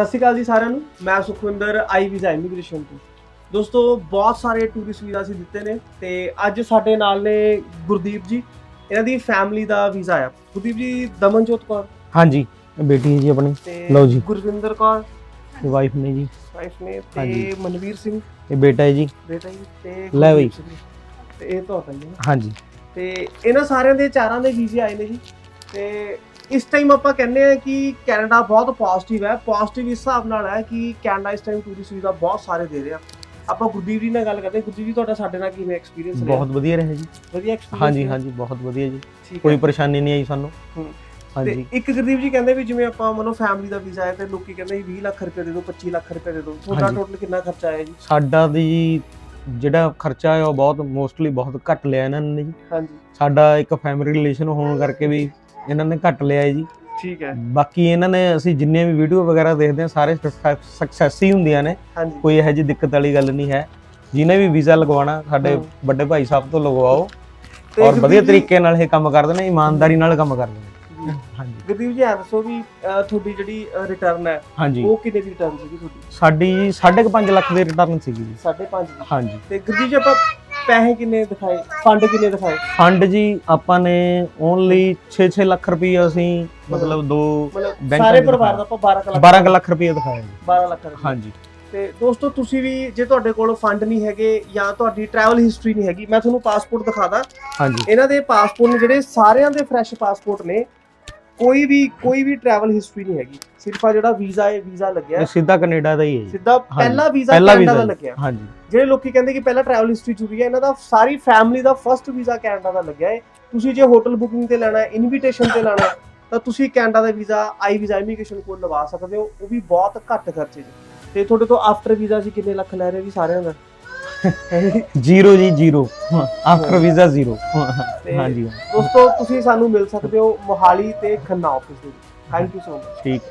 ਸਤਿ ਸ਼੍ਰੀ ਅਕਾਲ ਜੀ ਸਾਰਿਆਂ ਨੂੰ। ਮੈਂ ਸੁਖਵਿੰਦਰ ਆਈ ਵੀਜ਼ਾ ਇਮੀਗ੍ਰੇਸ਼ਨ ਤੋਂ। ਦੋਸਤੋ ਬਹੁਤ ਸਾਰੇ ਟੂਰਿਸਟ ਵੀਜ਼ਾ ਅਸੀਂ ਦਿੱਤੇ ਨੇ ਤੇ ਅੱਜ ਸਾਡੇ ਨਾਲ ਨੇ ਗੁਰਦੀਪ ਜੀ। ਇਹਨਾਂ ਦੀ ਫੈਮਿਲੀ ਦਾ ਵੀਜ਼ਾ ਆ ਗੁਰਦੀਪ ਜੀ ਦਮਨਜੋਤ ਕੌਰ। ਹਾਂਜੀ ਬੇਟੀ ਹੈ ਜੀ ਆਪਣੀ। ਤੇ ਲਓ ਜੀ। ਗੁਰਵਿੰਦਰ ਕੌਰ। ਇਹ ਵਾਈਫ ਨੇ ਜੀ। ਵਾਈਫ ਨੇ ਤੇ ਹਾਂਜੀ। ਮਨਵੀਰ ਸਿੰਘ। ਇਹ ਬੇਟਾ ਹੈ ਜੀ। ਬੇਟਾ ਜੀ ਤੇ ਲੈ ਬਈ। ਗੁਰਦੀਪ ਸਿੰਘ। ਤੇ ਇਹ ਤੁਹਾਡਾ ਨਾ? ਹਾਂਜੀ। ਤੇ ਇਹਨਾਂ ਸਾਰਿਆਂ ਦੇ ਚਾਰਾਂ ਦੇ ਵੀਜ਼ੇ ਆਏ ਨੇ ਜੀ। ਤੇ ਇਸ ਟਾਈਮ ਆਪਾਂ ਕਹਿੰਦੇ ਆ ਕਿ ਕੈਨੇਡਾ ਬਹੁਤ ਪੋਜ਼ਿਟਿਵ ਹੈ। ਪੋਜ਼ਿਟਿਵ ਇਸ ਹਿਸਾਬ ਨਾਲ ਹੈ ਕਿ ਕੈਨੇਡਾ ਇਸ ਟਾਈਮ ਟੂਰਿਸਟ ਵੀਜ਼ਾ ਬਹੁਤ ਸਾਰੇ ਦੇ ਰਿਹਾ। ਆਪਾਂ ਗੁਰਦੀਪ ਜੀ ਨਾਲ ਗੱਲ ਕਰਦੇ ਗੁਰਦੀਪ ਜੀ ਤੁਹਾਡਾ ਸਾਡੇ ਨਾਲ ਕਿਵੇਂ ਐਕਸਪੀਰੀਅੰਸ ਰਿਹਾ? ਬਹੁਤ ਵਧੀਆ ਰਿਹਾ ਜੀ। ਵਧੀਆ ਐਕਸਪੀਰੀਅੰਸ ਹਾਂਜੀ ਹਾਂਜੀ ਬਹੁਤ ਵਧੀਆ ਜੀ। ਕੋਈ ਪਰੇਸ਼ਾਨੀ ਨਹੀਂ ਆਈ ਸਾਨੂੰ। ਹਾਂਜੀ। ਇੱਕ ਗੁਰਦੀਪ ਜੀ ਕਹਿੰਦੇ ਵੀ ਜਿਵੇਂ ਆਪਾਂ ਮਨੋ ਫੈਮਿਲੀ ਦਾ ਵੀਜ਼ਾ ਹੈ ਤੇ ਲੋਕੀ ਕਹਿੰਦੇ ਵੀ 20 ਲੱਖ ਰੁਪਏ ਦੇ ਦਿਓ 25 ਲੱਖ ਰੁਪਏ ਦੇ ਦਿਓ। ਤੁਹਾਡਾ। ਟੋਟਲ ਕਿੰਨਾ ਖਰਚਾ ਆਇਆ ਜੀ? ਸਾਡਾ ਦੀ ਜਿਹੜਾ ਖਰਚਾ ਹੈ ਉਹ ਬਹੁਤ ਮੋਸਟਲੀ ਬਹੁਤ ਘੱਟ ਲਿਆ ਇਹਨਾਂ ਨੇ ਜੀ। ਹਾਂਜੀ। ਸਾਡਾ ਇੱਕ ਫੈਮਿਲੀ ਰਿਲੇਸ਼ਨ ਹੋਣ ਕਰਕੇ ਵੀ ਇਹਨਾਂ ਨੇ ਘੱਟ ਲਿਆ ਹੈ ਜੀ। ਠੀਕ ਹੈ। ਬਾਕੀ ਇਹਨਾਂ ਨੇ ਅਸੀਂ ਜਿੰਨੇ ਵੀ ਵੀਡੀਓ ਵਗੈਰਾ ਦੇਖਦੇ ਹਾਂ ਸਾਰੇ ਸਕਸੈਸ ਹੀ ਹੁੰਦੀਆਂ ਨੇ। ਹਾਂਜੀ। ਕੋਈ ਇਹੋ ਜਿਹੀ ਦਿੱਕਤ ਵਾਲੀ ਗੱਲ ਨਹੀਂ ਹੈ। ਜਿਹਨੇ ਵੀ ਵੀਜ਼ਾ ਲਗਵਾਉਣਾ ਸਾਡੇ। ਵੱਡੇ ਭਾਈ ਸਾਹਿਬ ਤੋਂ ਲਗਵਾਓ ਔਰ ਵਧੀਆ ਤਰੀਕੇ ਨਾਲ ਇਹ ਕੰਮ ਕਰਦੇ ਨੇ ਇਮਾਨਦਾਰੀ ਨਾਲ ਕੰਮ ਕਰਦੇ ਨੇ। ਹਾਂਜੀ। ਗੁਰਦੀਪ ਜੀ ਦੱਸੋ ਵੀ ਤੁਹਾਡੀ ਜਿਹੜੀ ਰਿਟਰਨ ਹੈ ਉਹ ਕਿੰਨੇ ਦੀ ਰਿਟਰਨ ਸੀਗੀ ਤੁਹਾਡੀ? ਸਾਡੀ 5.5 ਲੱਖ ਦੀ ਰਿਟਰਨ ਸੀਗੀ ਜੀ। 5.5 ਦੀ ਹਾਂਜੀ। ਤੇ ਗੁਰਦੀਪ ਜੀ ਆਪਾਂ ਪੈਸੇ ਕਿੰਨੇ ਦਿਖਾਏ? ਫੰਡ ਕਿੰਨੇ ਦਿਖਾਏ? ਫੰਡ ਜੀ ਆਪਾਂ ਨੇ ਓਨਲੀ 6-6 ਲੱਖ ਰੁਪਏ ਅਸੀਂ ਮਤਲਬ ਦੋ ਬੈਂਕਾਂ ਸਾਰੇ ਪਰਿਵਾਰ ਦਾ ਆਪਾਂ 12 ਲੱਖ 12 ਕੁ ਲੱਖ ਰੁਪਏ ਜੀ। 12 ਲੱਖ ਰੁਪਏ। ਹਾਂਜੀ। ਤੇ ਦੋਸਤੋ ਤੁਸੀਂ ਵੀ ਜੇ ਤੁਹਾਡੇ ਕੋਲ ਫੰਡ ਨਹੀਂ ਹੈਗੇ ਜਾਂ ਤੁਹਾਡੀ ਟਰੈਵਲ ਹਿਸਟਰੀ ਨਹੀਂ ਹੈਗੀ ਮੈਂ ਤੁਹਾਨੂੰ ਪਾਸਪੋਰਟ ਦਿਖਾਦਾ। ਹਾਂਜੀ। ਇਹਨਾਂ ਦੇ ਪਾਸਪੋਰਟ ਨੇ ਜਿਹੜੇ ਸਾਰਿਆਂ ਦੇ ਫਰੈਸ਼ ਪਾਸਪੋਰਟ ਨੇ ਕੋਈ ਵੀ ਕੋਈ ਵੀ ਟਰੈਵਲ ਹਿਸਟਰੀ ਨਹੀਂ ਹੈਗੀ। ਸਿਰਫ ਆ ਜਿਹੜਾ ਵੀਜ਼ਾ ਹੈ ਵੀਜ਼ਾ ਲੱਗਿਆ। ਸਿੱਧਾ ਕੈਨੇਡਾ ਦਾ ਹੀ ਹੈ ਜੀ। ਸਿੱਧਾ ਪਹਿਲਾ ਵੀਜ਼ਾ ਕੈਨੇਡਾ ਦਾ ਲੱਗਿਆ। ਹਾਂਜੀ। ਜਿਹੜੇ ਲੋਕੀ ਕਹਿੰਦੇ ਕਿ ਪਹਿਲਾਂ ਟਰੈਵਲ ਹਿਸਟਰੀ ਜ਼ਰੂਰੀ ਹੈ ਇਹਨਾਂ ਦਾ ਸਾਰੀ ਫੈਮਿਲੀ ਦਾ ਫਰਸਟ ਵੀਜ਼ਾ ਕੈਨੇਡਾ ਦਾ ਲੱਗਿਆ ਹੈ। ਤੁਸੀਂ ਜੇ ਹੋਟਲ ਬੁਕਿੰਗ ਤੇ ਲੈਣਾ ਹੈ ਇਨਵੀਟੇਸ਼ਨ ਤੇ ਲੈਣਾ ਹੈ ਤਾਂ ਤੁਸੀਂ ਕੈਨੇਡਾ ਦਾ ਵੀਜ਼ਾ ਆਈ ਵੀਜ਼ਾ ਇਮੀਗ੍ਰੇਸ਼ਨ ਕੋਲ ਲਵਾ ਸਕਦੇ ਹੋ। ਉਹ ਵੀ ਬਹੁਤ ਘੱਟ ਖਰਚੇ 'ਚ। ਤੇ ਤੁਹਾਡੇ ਤੋਂ ਆਫਟਰ ਵੀਜ਼ਾ ਸੀ ਕਿੰਨੇ ਲੱਖ ਲੈ ਰਹੇ ਜੀ ਸਾਰਿਆਂ ਦਾ? ਜ਼ੀਰੋ ਜੀ ਜ਼ੀਰੋ। After visa zero. ਹਾਂਜੀ। ਦੋਸਤੋ ਤੁਸੀਂ ਸਾਨੂੰ ਮਿਲ ਸਕਦੇ ਹੋ ਮੋਹਾਲੀ ਤੇ ਖੰਨਾ ਆਫਿਸ ਦੇ ਥੈਂਕ ਯੂ ਸੋ ਮਚ ਠੀਕ।